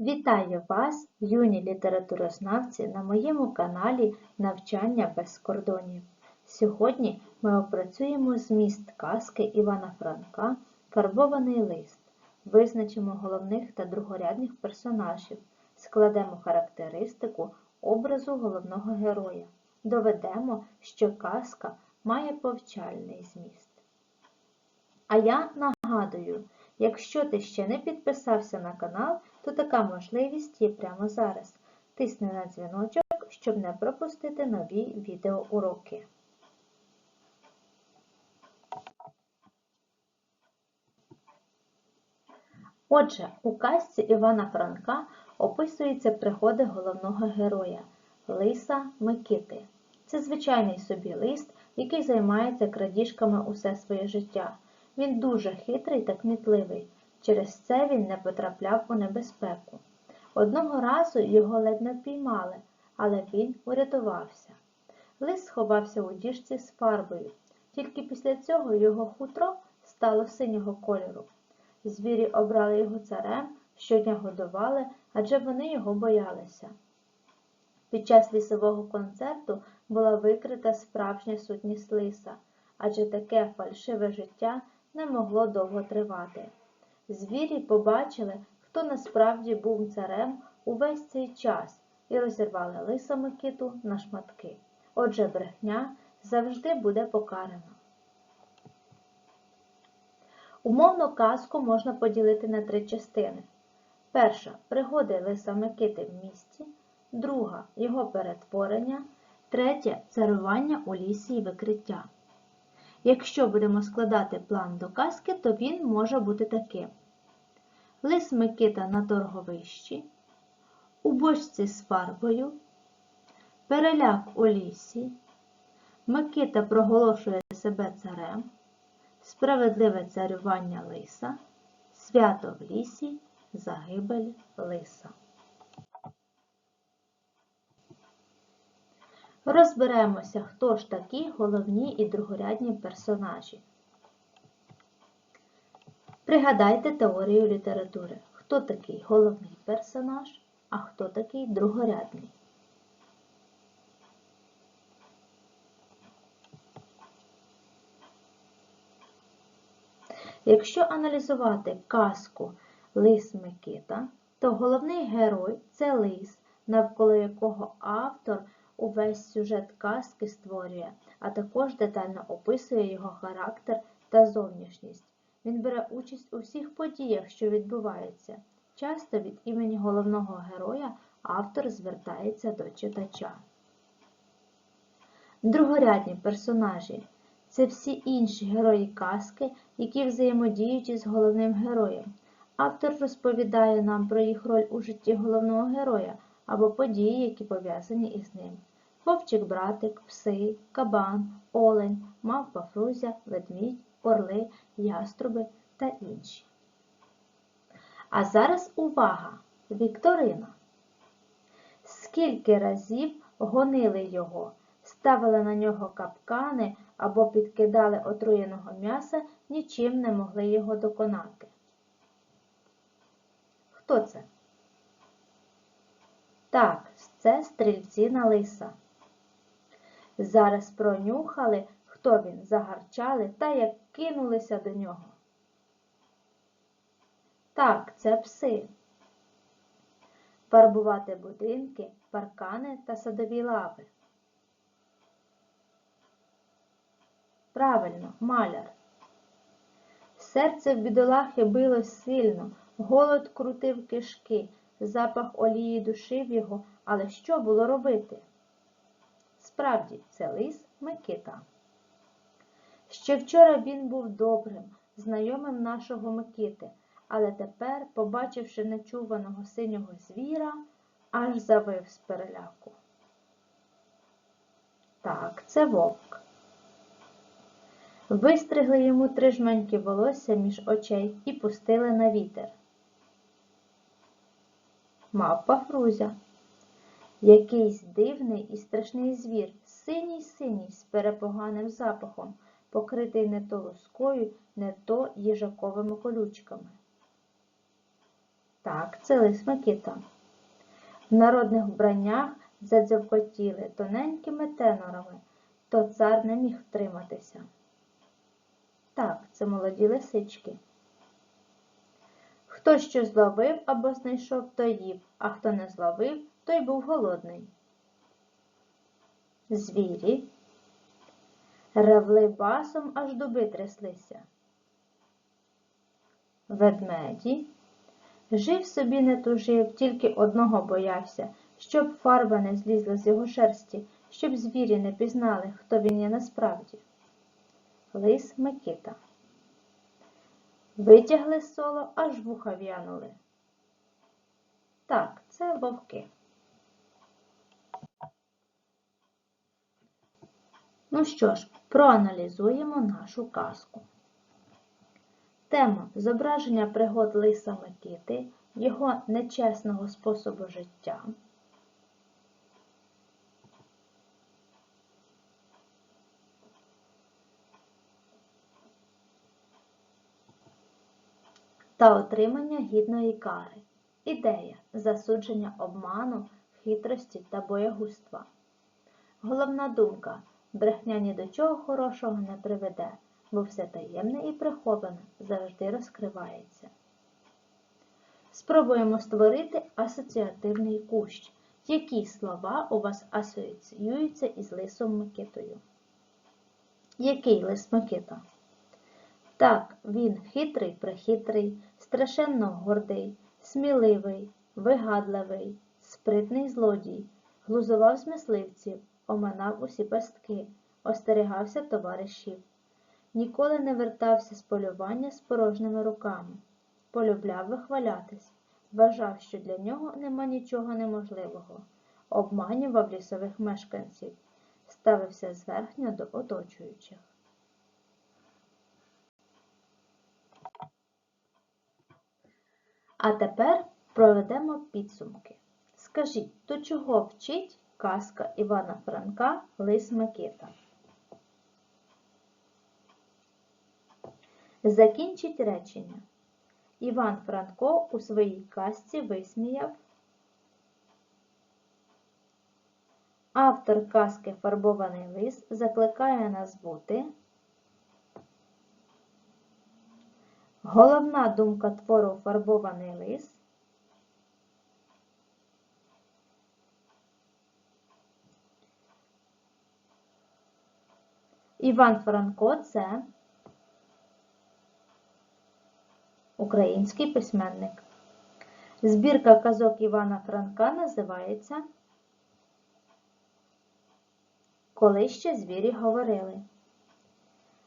Вітаю вас, юні літературознавці, на моєму каналі Навчання без кордонів. Сьогодні ми опрацюємо зміст казки Івана Франка Фарбований лист, визначимо головних та другорядних персонажів, складемо характеристику образу головного героя, доведемо, що казка має повчальний зміст. А я нагадую, якщо ти ще не підписався на канал, то така можливість є прямо зараз. Тисни на дзвіночок, щоб не пропустити нові відеоуроки. Отже, у казці Івана Франка описуються пригоди головного героя Лиса Микити. Це звичайний собі лист, який займається крадіжками усе своє життя. Він дуже хитрий та кмітливий, через це він не потрапляв у небезпеку. Одного разу його ледь не впіймали, але він урятувався. Лис сховався у діжці з фарбою, тільки після цього його хутро стало синього кольору. Звірі обрали його царем, щодня годували, адже вони його боялися. Під час лісового концерту була викрита справжня сутність лиса, адже таке фальшиве життя не могло довго тривати. Звірі побачили, хто насправді був царем увесь цей час і розірвали лиса Микиту на шматки. Отже, брехня завжди буде покарана. Умовну казку можна поділити на три частини. Перша пригоди лиса Микити в місті, друга його перетворення, третя царування у лісі і викриття. Якщо будемо складати план до казки, то він може бути таким. Лис Микита на торговищі, у бочці з фарбою, переляк у лісі, Микита проголошує себе царем, справедливе царювання лиса, свято в лісі, загибель лиса. Розберемося, хто ж такі головні і другорядні персонажі. Пригадайте теорію літератури. Хто такий головний персонаж, а хто такий другорядний. Якщо аналізувати казку Лис Микита, то головний герой це лис, навколо якого автор увесь сюжет казки створює, а також детально описує його характер та зовнішність. Він бере участь у всіх подіях, що відбуваються. Часто від імені головного героя автор звертається до читача. Другорядні персонажі це всі інші герої казки, які взаємодіють із головним героєм. Автор розповідає нам про їх роль у житті головного героя або події, які пов'язані із ним. Вовчик-братик, пси, кабан, олень, мавпа Фрузя, ведмідь, орли, яструби та інші. А зараз увага! Вікторина. Скільки разів гонили його, ставили на нього капкани або підкидали отруєного м'яса, нічим не могли його доконати. Хто це? Так, це стрільці на лиса. Зараз пронюхали, хто він, загарчали та як кинулися до нього. Так, це пси. Фарбувати будинки, паркани та садові лави. Правильно, маляр. Серце в бідолахи билось сильно, голод крутив кишки, запах олії душив його, але що було робити? Справді, це лис Микита. Ще вчора він був добрим, знайомим нашого Микити, але тепер, побачивши нечуваного синього звіра, аж завив з переляку. Так, це вовк. Вистригли йому три жменьки волосся між очей і пустили на вітер. Мавпа Фрузя. Якийсь дивний і страшний звір, синій-синій, з перепоганим запахом, покритий не то лускою, не то їжаковими колючками. Так, це лис Микита. В народних вбраннях задзьовкотіли тоненькими тенорами, то цар не міг втриматися. Так, це молоді лисички. Хто що зловив або знайшов, той їв, а хто не зловив, той був голодний. Звірі ревли басом, аж дуби тряслися. Ведмеді жив собі не тужив, тільки одного боявся, щоб фарба не злізла з його шерсті, щоб звірі не пізнали, хто він є насправді. Лис Микита. Витягли соло, аж вуха в'янули. Так, це вовки. Ну що ж, проаналізуємо нашу казку. Тема зображення пригод Лиса Микити, його нечесного способу життя. Та отримання гідної кари. Ідея засудження обману, хитрості та боягузтва. Головна думка брехня ні до чого хорошого не приведе, бо все таємне і приховане завжди розкривається. Спробуємо створити асоціативний кущ. Які слова у вас асоціюються із лисом Микитою? Який лис Микита? Так, він хитрий, прихитрий, страшенно гордий, сміливий, вигадливий, спритний злодій, глузував з мисливців, оминав усі пастки, остерігався товаришів. Ніколи не вертався з полювання з порожніми руками, полюбляв вихвалятись, вважав, що для нього нема нічого неможливого, обманював лісових мешканців, ставився зверхньо до оточуючих. А тепер проведемо підсумки. Скажіть, до чого вчить казка Івана Франка Лис Микита? Закінчіть речення. Іван Франко у своїй казці висміяв. Автор казки Фарбований лис закликає нас бути. Головна думка твору Фарбований лис. Іван Франко це український письменник. Збірка казок Івана Франка називається Коли ще звірі говорили.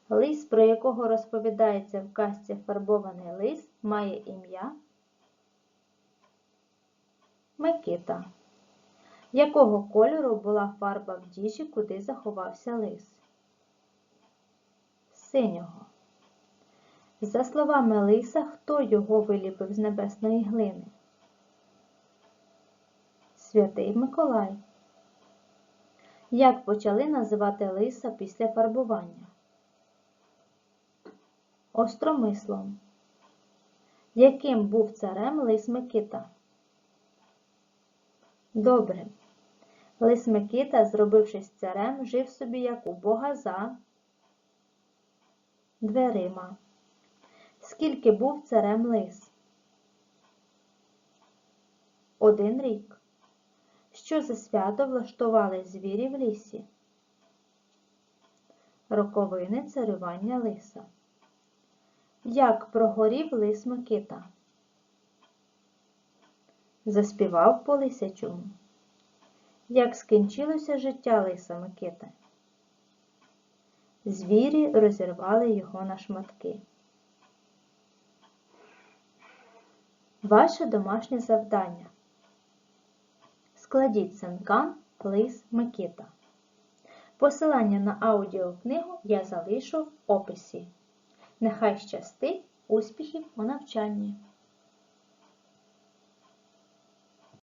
Лис, про якого розповідається в казці фарбований лис, має ім'я Микита. Якого кольору була фарба в діжі, куди заховався лис? Синього. За словами лиса, хто його виліпив з небесної глини? Святий Миколай. Як почали називати лиса після фарбування? Остромислом. Яким був царем Лис Микита? Добре. Лис Микита, зробившись царем, жив собі як у Бога за дверима. Скільки був царем лис? Один рік. Що за свято влаштували звірі в лісі? Роковини царювання лиса. Як прогорів лис Микита? Заспівав по лисячому. Як скінчилося життя лиса Микити? Звірі розірвали його на шматки. Ваше домашнє завдання. Складіть синкан Лис Микита. Посилання на аудіокнигу я залишу в описі. Нехай щастить успіхів у навчанні!